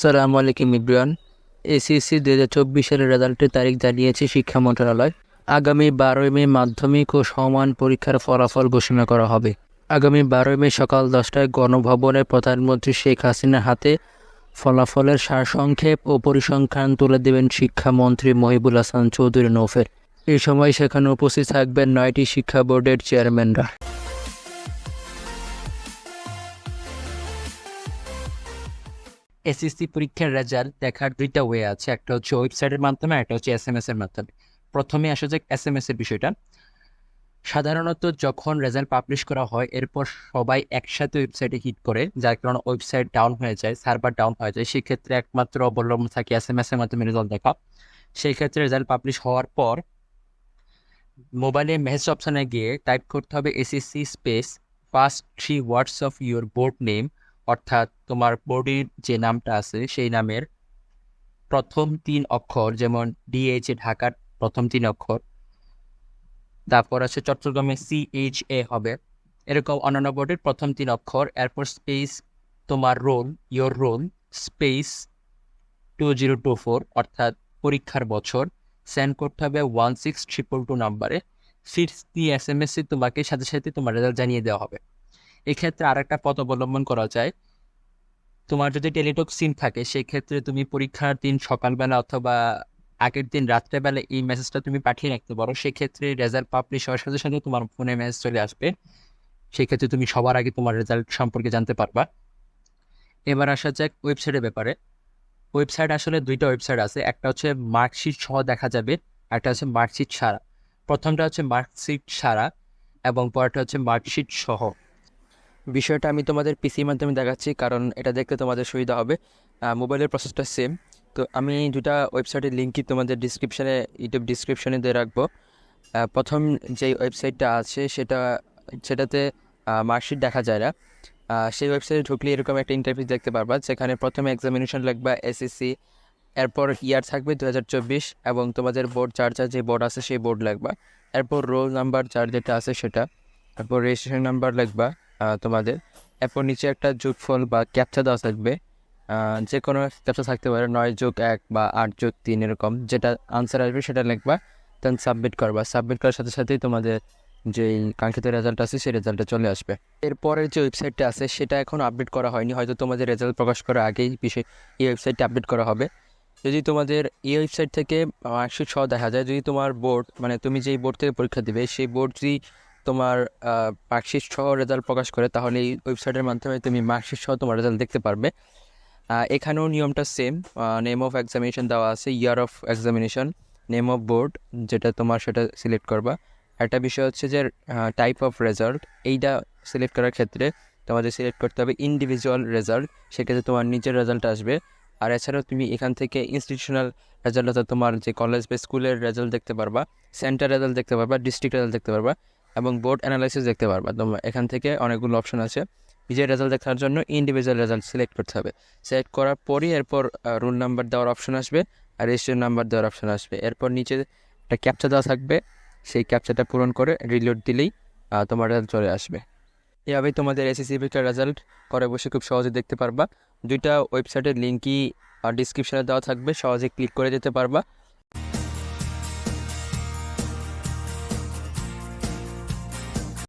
আসসালামু আলাইকুম ইব্রান। এসিসি দু হাজার চব্বিশ সালের রেজাল্টের তারিখ জানিয়েছে শিক্ষা মন্ত্রণালয়। আগামী বারোই মে মাধ্যমিক ও সমান পরীক্ষার ফলাফল ঘোষণা করা হবে। আগামী বারোই মে সকাল দশটায় গণভবনে প্রধানমন্ত্রী শেখ হাসিনার হাতে ফলাফলের সারসংক্ষেপ ও পরিসংখ্যান তুলে দেবেন শিক্ষামন্ত্রী মহিবুল হাসান চৌধুরী নৌফের এই সময় সেখানে উপস্থিত থাকবেন নয়টি শিক্ষা বোর্ডের চেয়ারম্যানরা। এসএসসি পরীক্ষার রেজাল্ট দেখার দুইটা ওয়ে আছে। একটা হচ্ছে ওয়েবসাইটের মাধ্যমে, একটা হচ্ছে এস এম এস এর মাধ্যমে। প্রথমে আসা যাক এস এম এস এর বিষয়টা। সাধারণত যখন রেজাল্ট পাবলিশ করা হয়, এরপর সবাই একসাথে ওয়েবসাইটে হিট করে, যার কারণে ওয়েবসাইট ডাউন হয়ে যায় সার্ভার ডাউন হয়ে যায়। সেক্ষেত্রে একমাত্র অবলম্বন থাকে এস এম এস এর মাধ্যমে রেজাল্ট দেখা। সেই ক্ষেত্রে রেজাল্ট পাবলিশ হওয়ার পর মোবাইলে মেসেজ অপশানে গিয়ে টাইপ করতে হবে SSC space first three words of your board name অর্থাৎ তোমার বোর্ডের যে নামটা আছে, সেই নামের প্রথম তিন অক্ষর, যেমন ডিএইচ এ ঢাকার প্রথম তিন অক্ষর। তারপর আছে চট্টগ্রামে সিএইচ এ হবে। এরকম অন্যান্য বোর্ডের প্রথম তিন অক্ষর। এরপর স্পেস তোমার roll your roll space two zero two four অর্থাৎ পরীক্ষার বছর। সেন্ড করতে হবে ওয়ান সিক্স ট্রিপল টু নাম্বারে দিয়ে এস এম এস সি তোমাকে সাথে সাথে তোমার রেজাল্ট জানিয়ে দেওয়া হবে। এক্ষেত্রে আর একটা পথ অবলম্বন করা যায়। তোমার যদি টেলিটক সিম থাকে, সেক্ষেত্রে তুমি পরীক্ষার দিন সকালবেলা অথবা আগের দিন রাত্রেবেলা এই মেসেজটা তুমি পাঠিয়ে রাখতে পারো। সেক্ষেত্রে রেজাল্ট পাবলিশ হওয়ার সাথে সাথে তোমার ফোনে মেসেজ চলে আসবে। সেক্ষেত্রে তুমি সবার আগে তোমার রেজাল্ট সম্পর্কে জানতে পারবা। এবার আসা যাক ওয়েবসাইটের ব্যাপারে। ওয়েবসাইট আসলে দুইটা ওয়েবসাইট আছে। একটা হচ্ছে মার্কশিট সহ দেখা যাবে একটা হচ্ছে মার্কশিট ছাড়া। প্রথমটা হচ্ছে মার্কশিট ছাড়া এবং পরেরটা হচ্ছে মার্কশিট সহ। বিষয়টা আমি তোমাদের পিসির মাধ্যমে দেখাচ্ছি, কারণ এটা দেখতে তোমাদের সুবিধা হবে। মোবাইলের প্রসেসটা সেম তো আমি দুটা ওয়েবসাইটের লিঙ্কই তোমাদের ডিসক্রিপশানে ইউটিউব ডিসক্রিপশানে দিয়ে রাখব। প্রথম যে ওয়েবসাইটটা আছে, সেটা, সেটাতে মার্কশিট দেখা যায় না। সেই ওয়েবসাইটে ঢুকলে এরকম একটা ইন্টারভিউ দেখতে পারবা, যেখানে প্রথমে এক্সামিনেশন লাগবে এসএসসি এরপর ইয়ার থাকবে দু হাজার চব্বিশ, এবং তোমাদের বোর্ড চার চার যে বোর্ড আছে, সেই বোর্ড লাগবা। এরপর রোল নাম্বার চার যেটা আছে সেটা। তারপর রেজিস্ট্রেশন নাম্বার লাগবা। তোমাদের। এরপর নিচে একটা যোগফল বা ক্যাপচা দেওয়া থাকবে। যে কোনো ক্যাপচা থাকতে পারে নয় যোগ এক বা আট যোগ তিন এরকম। যেটা আনসার আসবে সেটা লিখবা দেন সাবমিট করবা। সাবমিট করার সাথে সাথেই তোমাদের যে কাঙ্ক্ষিত রেজাল্ট আছে সেই রেজাল্টটা চলে আসবে। এরপরের যে ওয়েবসাইটটা আছে সেটা এখন আপডেট করা হয়নি। হয়তো তোমাদের রেজাল্ট প্রকাশ করার আগেই বিষয় এই ওয়েবসাইটটা আপডেট করা হবে। যদি তোমাদের এই ওয়েবসাইট থেকে মার্কশিট সহ দেখা যায়, যদি তোমার বোর্ড মানে তুমি যেই বোর্ড থেকে পরীক্ষা দিবে, সেই বোর্ড যদি তোমার মার্কশিট সহ রেজাল্ট প্রকাশ করে, তাহলে এই ওয়েবসাইটের মাধ্যমে তুমি মার্কশিট সহ তোমার রেজাল্ট দেখতে পারবে। এখানেও নিয়মটা সেম নেম অফ এক্সামিনেশন দেওয়া আছে year of examination name of board যেটা তোমার সেটা সিলেক্ট করবা। একটা বিষয় হচ্ছে যে টাইপ অফ রেজাল্ট এইটা সিলেক্ট করার ক্ষেত্রে তোমাদের সিলেক্ট করতে হবে ইন্ডিভিজুয়াল রেজাল্ট সেক্ষেত্রে তোমার নিজের রেজাল্ট আসবে। আর এছাড়াও তুমি এখান থেকে ইনস্টিটিউশনাল রেজাল্ট অর্থাৎ তোমার যে কলেজ বা স্কুলের রেজাল্ট দেখতে পারবা সেন্টার রেজাল্ট দেখতে পারবা ডিস্ট্রিক্ট রেজাল্ট দেখতে পারবা। এবং বোর্ড অ্যানালাইসিস দেখতে পারবা। তোমার এখান থেকে অনেকগুলো অপশন আছে। নিজের রেজাল্ট দেখার জন্য ইন্ডিভিজুয়াল রেজাল্ট সিলেক্ট করতে হবে। সিলেক্ট করার পরই এরপর রোল নাম্বার দেওয়ার অপশন আসবে আর রেজিস্ট্রেশন নাম্বার দেওয়ার অপশন আসবে। এরপর নিচে একটা ক্যাপচা দেওয়া থাকবে। সেই ক্যাপচাটা পূরণ করে রিলোড দিলেই তোমার রেজাল্ট চলে আসবে। এভাবেই তোমাদের এসএসসি পরীক্ষার রেজাল্ট ঘরে বসে খুব সহজে দেখতে পারবা। দুইটা ওয়েবসাইটের লিঙ্কই ডিসক্রিপশনে দেওয়া থাকবে। সহজে ক্লিক করে যেতে পারবা।